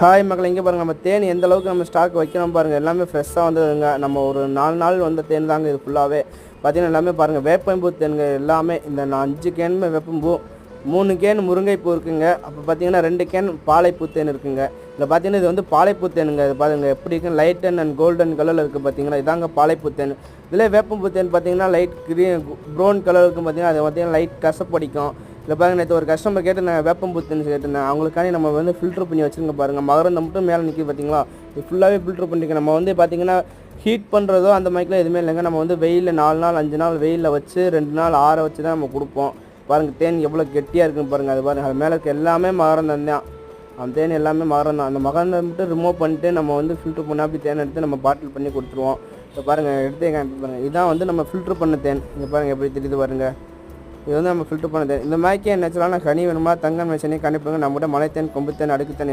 Hi மக்கள் இங்கே பாருங்கள் நம்ம தேன் எந்த அளவுக்கு நம்ம ஸ்டாக் வைக்கிறோம் பாருங்கள் எல்லாமே ஃப்ரெஷ்ஷாக வந்ததுங்க. நம்ம ஒரு நாலு நாள் வந்த தேன் தாங்க இது ஃபுல்லாகவே பார்த்தீங்கன்னா எல்லாமே பாருங்கள் வேப்பம்பூ தேன்கள் எல்லாமே. இந்த நான் அஞ்சு கேனுமே வேப்பம்பூ மூணு கேன் முருங்கைப்பூ இருக்குங்க. அப்போ பார்த்தீங்கன்னா ரெண்டு கேன் பாலைப்பூ தேன் இருக்குங்க. இதில் பார்த்தீங்கன்னா இது வந்து பாலைப்பூ தேனுங்க. இது பாருங்க எப்படி இருக்கு லைட் அண்ட் கோல்டன் கலரில் இருக்குது பார்த்தீங்கன்னா இதாங்க பாலைப்பூ தேன். இதில் வேப்பம்பூ தேன் பார்த்தீங்கன்னா லைட் க்ரீன் ப்ரௌன் கலர் இருக்கும் பார்த்தீங்கன்னா அது பார்த்தீங்கன்னா லைட் கசப்படிக்கும் இல்லை பாருங்க நேற்று ஒரு கஸ்டமர் கேட்டிருந்தேன் வேப்பம்பூத்துன்னு கேட்டிருந்தேன் அவங்களுக்காண்டி நம்ம வந்து ஃபில்டர் பண்ணி வச்சுருங்க பாருங்கள் மகரந்த மட்டும் மேலே நிற்கிது பார்த்தீங்களா இது ஃபுல்லாகவே ஃபில்டர் பண்ணிக்க நம்ம வந்து பார்த்தீங்கன்னா ஹீட் பண்ணுறதோ அந்த மாதிரிலாம் எதுவுமே இல்லைங்க. நம்ம வந்து வெயிலில் நாலு நாள் அஞ்சு நாள் வெயிலில் வச்சு ரெண்டு நாள் ஆற வச்சு தான் நம்ம கொடுப்போம். பாருங்கள் தேன் எவ்வளோ கெட்டியாக இருக்குன்னு பாருங்கள் அது பாருங்கள் அது மேலே இருக்க எல்லாமே மகரந்தம் தான் அந்த தேன் எல்லாமே மகரந்தம் அந்த மகரந்தம் மட்டும் ரிமூவ் பண்ணிட்டு நம்ம வந்து ஃபில்டர் பண்ணால் அப்படி தேன் எடுத்து நம்ம பாட்டில் பண்ணி கொடுத்துருவோம். இப்போ பாருங்கள் எடுத்து பாருங்கள் இதான் வந்து நம்ம ஃபில்ட்ரு பண்ண தேன். இங்கே பாருங்கள் எப்படி தெரியுது பாருங்கள் இது வந்து நம்ம ஃபில்டர் பண்ண தேன் இந்த மாதிரிக்கே நேச்சுரலான கனி வேணுமா? தங்கம் வச்சனே கணிப்புங்க நம்மகிட்ட மலைத்தேன் கொம்புத்தேன் அடுக்குத்தேன்